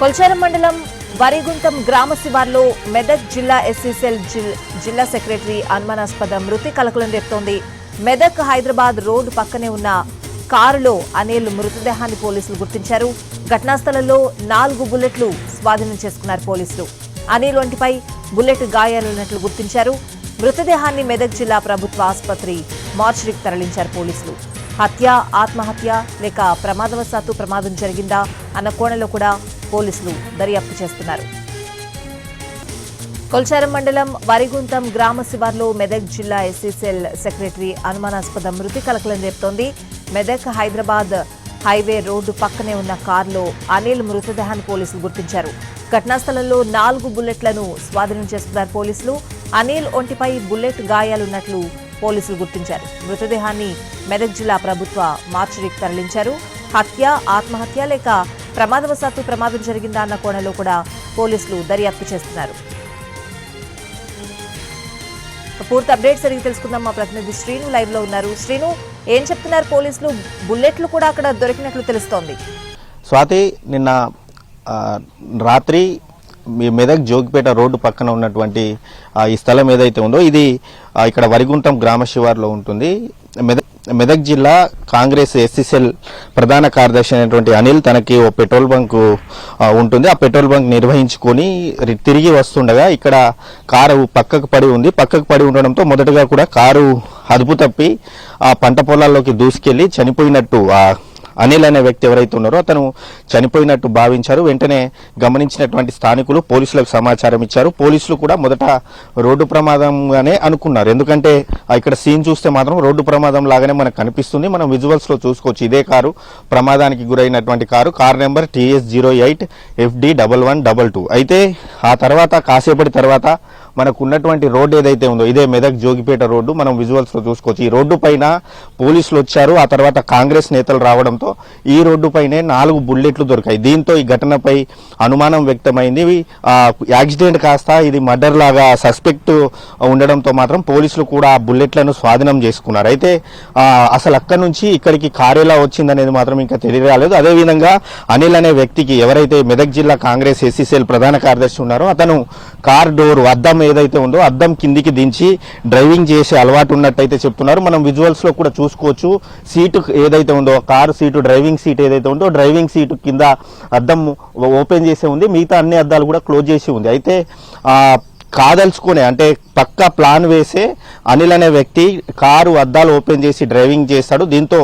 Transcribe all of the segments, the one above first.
కొల్చారం మండలం వరిగుంతం గ్రామ శివార్లో మెదక్ జిల్లా ఎస్సీసెల్ జిల్- జిల్లా సెక్రటరీ అనుమానాస్పద మృతి కలకలం రేపుతోంది. మెదక్ హైదరాబాద్ రోడ్డు పక్కనే ఉన్న కారులో అనిల్ మృతదేహాన్ని పోలీసులు గుర్తించారు. ఘటనా స్థలంలో నాలుగు బుల్లెట్లు స్వాధీనం చేసుకున్నారు పోలీసులు. అనిల్ ఒంటిపై బుల్లెట్ గాయాలున్నట్లు గుర్తించారు. మృతదేహాన్ని మెదక్ జిల్లా ప్రభుత్వ ఆసుపత్రి మార్చురీకి తరలించారు పోలీసులు. హత్య ఆత్మహత్య లేక ప్రమాదవశాత్తు ప్రమాదం జరిగిందా అన్న కోణంలో కూడా పోలీసులు దర్యాప్తు చేస్తున్నారు. కొల్చారం మండలం వరిగుంతం గ్రామ శివార్లో మెదక్ జిల్లా ఎస్సీసెల్ సెక్రటరీ అనుమానాస్పద మృతి కలకలం రేపుతోంది. మెదక్ హైదరాబాద్ హైవే రోడ్డు పక్కనే ఉన్న కారులో అనిల్ మృతదేహాన్ని పోలీసులు గుర్తించారు. ఘటనా స్థలంలో నాలుగు బుల్లెట్లను స్వాధీనం చేసుకున్నారు పోలీసులు. అనిల్ ఒంటిపై బుల్లెట్ గాయాలున్నట్లు పోలీసులు గుర్తించారు. మృతదేహాన్ని మెదక్ జిల్లా ప్రభుత్వ మార్చురీకి తరలించారు. హత్య ఆత్మహత్య లేక ప్రమాదవశాత్తు ప్రమాదం జరిగిందా అన్న కోణంలో కూడా పోలీసులు దర్యాప్తు చేస్తున్నారు. పూర్తి అప్డేట్స్ అడిగి తెలుసుకుందాం మా ప్రతినిధి శ్రీను లైవ్లో ఉన్నారు. శ్రీను ఏం చెప్తున్నారు పోలీసులు? బుల్లెట్లు కూడా అక్కడ దొరికినట్లు తెలుస్తోంది. స్వాతి నిన్న రాత్రి మీ మెదక్ జోగిపేట రోడ్డు పక్కన ఉన్నటువంటి ఈ స్థలం ఏదైతే ఉందో ఇది ఇక్కడ వరిగుంటం గ్రామ శివార్లో ఉంటుంది. మెదక్ మెదక్ జిల్లా కాంగ్రెస్ ఎస్సీసెల్ ప్రధాన కార్యదర్శి అయినటువంటి అనిల్ తనకి ఓ పెట్రోల్ బంక్ ఉంటుంది. ఆ పెట్రోల్ బంక్ నిర్వహించుకొని తిరిగి వస్తుండగా ఇక్కడ కారు పక్కకు పడి ఉంది. పక్కకు పడి ఉండడంతో మొదటగా కూడా కారు అదుపు తప్పి ఆ పంట పొలాల్లోకి దూసుకెళ్ళి చనిపోయినట్టు ఆ అనిల్ అనే వ్యక్తి ఎవరైతే ఉన్నారో అతను చనిపోయినట్టు భావించారు. వెంటనే గమనించినటువంటి స్థానికులు పోలీసులకు సమాచారం ఇచ్చారు. పోలీసులు కూడా మొదట రోడ్డు ప్రమాదంగానే అనుకున్నారు. ఎందుకంటే ఇక్కడ సీన్ చూస్తే మాత్రం రోడ్డు ప్రమాదం లాగానే మనకు కనిపిస్తుంది. మనం విజువల్స్లో చూసుకోవచ్చు. ఇదే కారు ప్రమాదానికి గురైనటువంటి car. Car number TS zero eight FD double one double two. అయితే ఆ తర్వాత కాసేపటి తర్వాత మనకు ఉన్నటువంటి రోడ్డు ఏదైతే ఉందో ఇదే మెదక్ జోగిపేట రోడ్డు మనం విజువల్స్లో చూసుకోవచ్చు. ఈ రోడ్డు పైన పోలీసులు వచ్చారు ఆ తర్వాత కాంగ్రెస్ నేతలు రావడంతో ఈ రోడ్డు పైనే నాలుగు బుల్లెట్లు దొరికాయి. దీంతో ఈ ఘటనపై అనుమానం వ్యక్తమైంది. యాక్సిడెంట్ కాస్త ఇది మర్డర్ లాగా సస్పెక్ట్ ఉండడంతో మాత్రం పోలీసులు కూడా ఆ బుల్లెట్లను స్వాధీనం చేసుకున్నారు. అయితే అసలు అక్కడి నుంచి ఇక్కడికి కారు ఎలా వచ్చిందనేది మాత్రం ఇంకా తెలియరాలేదు. అదేవిధంగా అనిల్ అనే వ్యక్తికి ఎవరైతే మెదక్ జిల్లా కాంగ్రెస్ ఎస్సీసీఎల్ ప్రధాన కార్యదర్శి ఉన్నారో అతను కార్ డోర్ అద్దం ఏదైతే ఉందో అద్దం కిందికి దించి డ్రైవింగ్ చేసే అలవాటు ఉన్నట్టయితే చెప్తున్నారు. మనం విజువల్స్లో కూడా చూసుకోవచ్చు. సీటు ఏదైతే ఉందో కారు సీటు డ్రైవింగ్ సీట్ ఏదైతే ఉందో డ్రైవింగ్ సీటు కింద అద్దం ఓపెన్ చేసే ఉంది. మిగతా అన్ని అద్దాలు కూడా క్లోజ్ చేసి ఉంది. అయితే కాదలుచుకునే అంటే పక్కా ప్లాన్ వేసే అనిల్ అనే వ్యక్తి కారు అద్దాలు ఓపెన్ చేసి డ్రైవింగ్ చేస్తాడు. దీంతో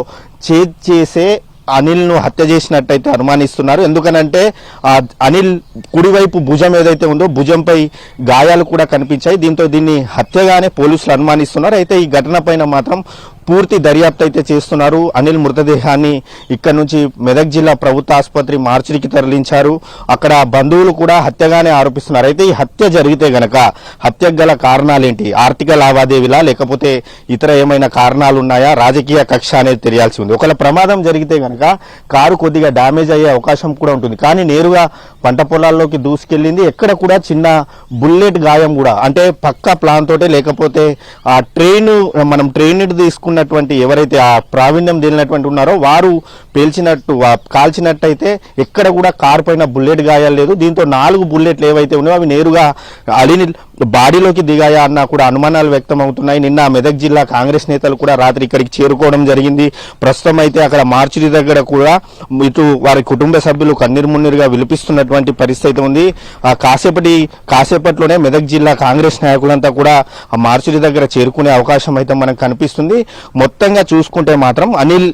చేజ్ చేసే అనిల్ను హత్య చేసినట్టయితే అనుమానిస్తున్నారు. ఎందుకనంటే ఆ అనిల్ కుడివైపు భుజం ఏదైతే ఉందో భుజంపై గాయాలు కూడా కనిపించాయి. దీంతో దీన్ని హత్యగానే పోలీసులు అనుమానిస్తున్నారు. అయితే ఈ ఘటన పైన మాత్రం పూర్తి దర్యాప్తు అయితే చేస్తున్నారు. అనిల్ మృతదేహాన్ని ఇక్కడ నుంచి మెదక్ జిల్లా ప్రభుత్వ ఆసుపత్రి మార్చిరికి తరలించారు. అక్కడ బంధువులు కూడా హత్యగానే ఆరోపిస్తున్నారు. అయితే ఈ హత్య జరిగితే గనక హత్యకు గల కారణాలేంటి? ఆర్థిక లావాదేవీలా? లేకపోతే ఇతర ఏమైనా కారణాలు ఉన్నాయా రాజకీయ కక్ష అనేది తెలియాల్సి ఉంది. ఒకవేళ ప్రమాదం జరిగితే గనక కారు కొద్దిగా డ్యామేజ్ అయ్యే అవకాశం కూడా ఉంటుంది. కానీ నేరుగా పంట పొలాల్లోకి దూసుకెళ్ళింది. ఎక్కడ కూడా చిన్న బుల్లెట్ గాయం కూడా అంటే పక్క ప్లాన్ తోటే లేకపోతే ఆ ట్రైన్ మనం ట్రైన్ ఉన్నటువంటి ఎవరైతే ఆ ప్రావీణ్యం తేలినటువంటి ఉన్నారో వారు పేల్చినట్టు కాల్చినట్టయితే ఎక్కడ కూడా కారు పైన బుల్లెట్ గాయాలు లేదు. దీంతో నాలుగు బుల్లెట్లు ఏవైతే ఉన్నాయో అవి నేరుగా అడిని బాడీలోకి దిగాయా అన్న కూడా అనుమానాలు వ్యక్తం అవుతున్నాయి నిన్న మెదక్ జిల్లా కాంగ్రెస్ నేతలు కూడా రాత్రి ఇక్కడికి చేరుకోవడం జరిగింది. ప్రస్తుతం అయితే అక్కడ మార్చిడి దగ్గర కూడా ఇటు వారి కుటుంబ సభ్యులు కన్నీరు మున్నీరుగా విలిపిస్తున్నటువంటి పరిస్థితి అయితే ఉంది. ఆ కాసేపటి కాసేపట్లోనే మెదక్ జిల్లా కాంగ్రెస్ నాయకులంతా కూడా ఆ మార్చిరి దగ్గర చేరుకునే అవకాశం అయితే మనకు కనిపిస్తుంది. మొత్తంగా చూసుకుంటే మాత్రం అనిల్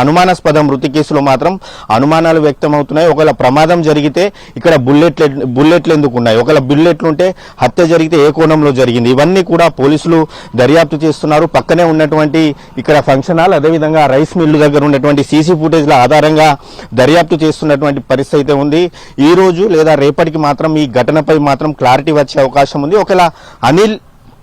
అనుమానాస్పద మృతి కేసులో మాత్రం అనుమానాలు వ్యక్తం అవుతున్నాయి ఒకవేళ ప్రమాదం జరిగితే ఇక్కడ బుల్లెట్లు బుల్లెట్లు ఎందుకు ఉన్నాయి ఒకవేళ బుల్లెట్లు ఉంటే హత్య జరిగితే ఏ కోణంలో జరిగింది? ఇవన్నీ కూడా పోలీసులు దర్యాప్తు చేస్తున్నారు. పక్కనే ఉన్నటువంటి ఇక్కడ ఫంక్షన్ హాల్ అదేవిధంగా రైస్ మిల్లు దగ్గర ఉన్నటువంటి సీసీ ఫుటేజ్ల ఆధారంగా దర్యాప్తు చేస్తున్నటువంటి పరిస్థితి అయితే ఉంది. ఈ రోజు లేదా రేపటికి మాత్రం ఈ ఘటనపై మాత్రం క్లారిటీ వచ్చే అవకాశం ఉంది. ఒకవేళ అనిల్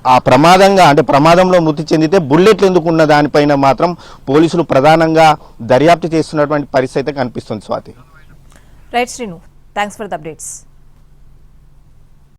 ఆ ప్రమాదంగా అంటే ప్రమాదంలో మృతి చెందితే బుల్లెట్లు ఎందుకు ఉన్న దానిపైన మాత్రం పోలీసులు ప్రధానంగా దర్యాప్తు చేస్తున్నటువంటి పరిస్థితి అయితే కనిపిస్తుంది Swathi. Right Srinu thanks for the updates